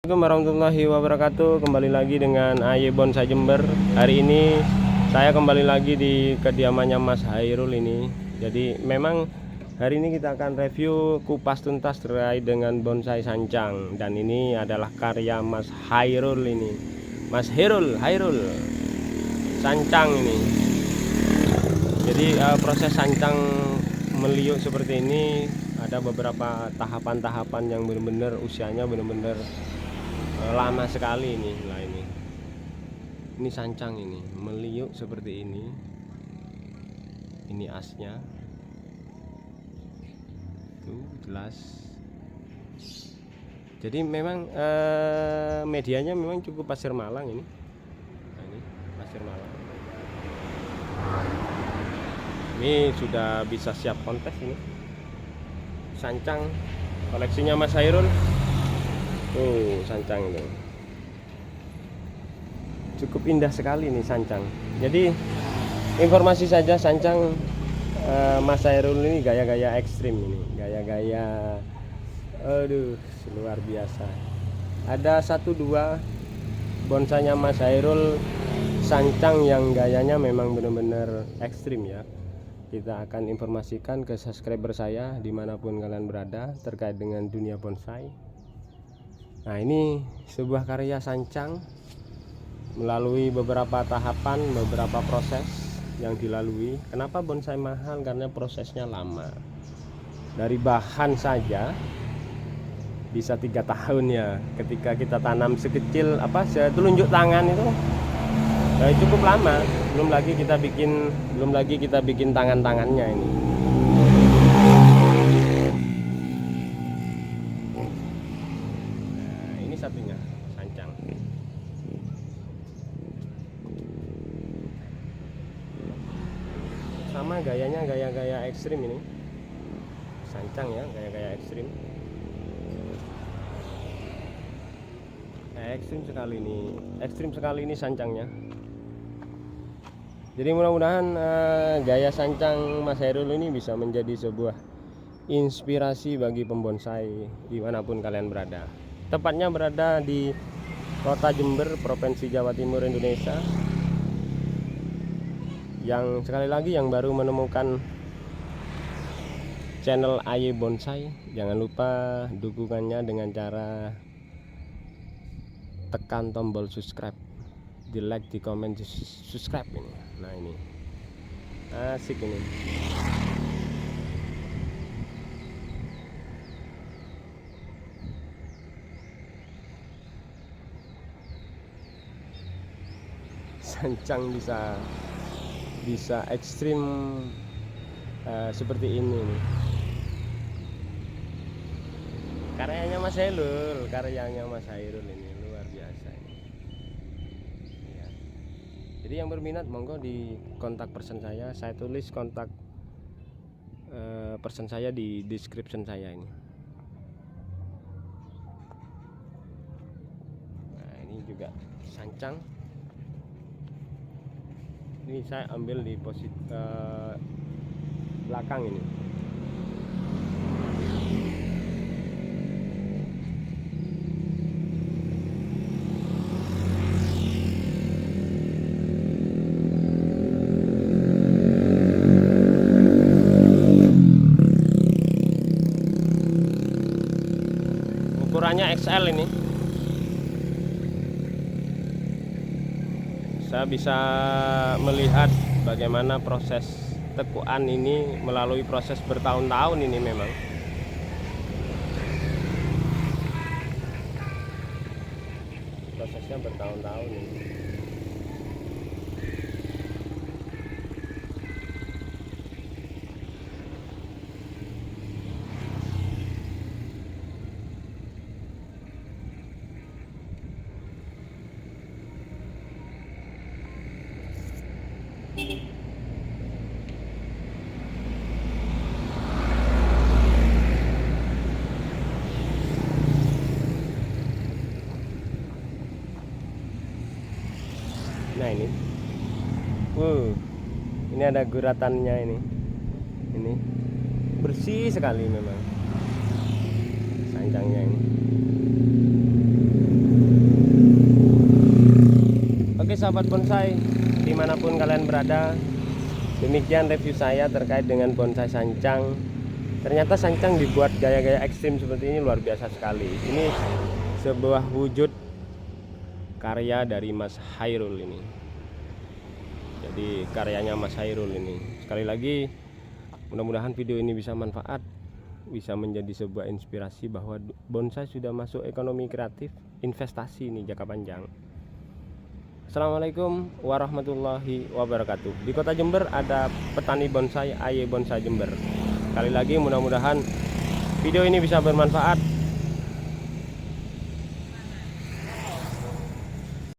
Assalamualaikum warahmatullahi wabarakatuh. Kembali lagi dengan Aye Bonsai Jember. Hari ini saya kembali lagi di kediamannya Mas Hairul ini. Jadi memang hari ini kita akan review kupas tuntas terkait dengan bonsai sancang. Dan ini adalah karya Mas Hairul ini. Mas Hairul, Hairul. Sancang ini. Jadi uh, proses sancang meliuk seperti ini ada beberapa tahapan-tahapan yang benar-benar usianya benar-benar lama sekali ini lah ini. Ini sancang ini meliuk seperti ini. Ini asnya. Tuh jelas. Jadi memang eh, medianya memang cukup pasir malang ini. Nah, ini pasir malang. Ini sudah bisa siap kontes ini. Sancang koleksinya Mas Hairul Tuh, sancang itu. Cukup indah sekali nih sancang. Jadi informasi saja sancang uh, Mas Hairul ini gaya-gaya ekstrim ini, gaya-gaya aduh luar biasa. Ada satu dua bonsainya Mas Hairul sancang yang gayanya memang benar-benar ekstrim ya kita akan informasikan ke subscriber saya di mana pun kalian berada terkait dengan dunia bonsai Nah ini sebuah karya sancang melalui beberapa tahapan, beberapa proses yang dilalui. Kenapa bonsai mahal? Karena prosesnya lama. Dari bahan saja bisa tiga tahun ya. Ketika kita tanam sekecil apa telunjuk tangan itu ya cukup lama. Belum lagi kita bikin, belum lagi kita bikin tangan-tangannya ini. satunya sancang sama gayanya gaya-gaya ekstrim ini. Sancang ya gaya-gaya ekstrim. Ekstrim sekali ini ekstrim sekali ini sancangnya. Jadi mudah-mudahan uh, gaya sancang Mas Herul ini bisa menjadi sebuah inspirasi bagi pembonsai di mana pun kalian berada. Tepatnya berada di kota Jember Provinsi Jawa Timur Indonesia yang sekali lagi yang baru menemukan channel Aye Bonsai jangan lupa dukungannya dengan cara tekan tombol subscribe di like di komen di subscribe ini. Nah ini. Asik ini. Sancang bisa bisa ekstrim uh, seperti ini nih. karyanya Mas Hairul karyanya Mas Hairul ini luar biasa ini ya. jadi yang berminat monggo di kontak person saya saya tulis kontak uh, person saya di description saya ini nah ini juga sancang ini saya ambil di posisi uh, belakang ini. Ukurannya XL ini saya bisa melihat bagaimana proses tekuan ini melalui proses bertahun-tahun ini memang. Prosesnya bertahun-tahun ini ini. Wow ini ada guratannya ini. Ini. Bersih sekali memang. Sanjangnya ini. Oke sahabat bonsai di mana pun kalian berada demikian review saya terkait dengan bonsai sancang. Ternyata sancang dibuat gaya-gaya ekstrim seperti ini luar biasa sekali. Ini sebuah wujud karya dari Mas Hairul ini Jadi karyanya Mas Hairul ini Sekali lagi mudah-mudahan video ini bisa manfaat Bisa menjadi sebuah inspirasi bahwa bonsai sudah masuk ekonomi kreatif Investasi ini jangka panjang Assalamualaikum warahmatullahi wabarakatuh. Di Kota Jember ada petani bonsai Aye Bonsai Jember. Sekali lagi mudah-mudahan video ini bisa bermanfaat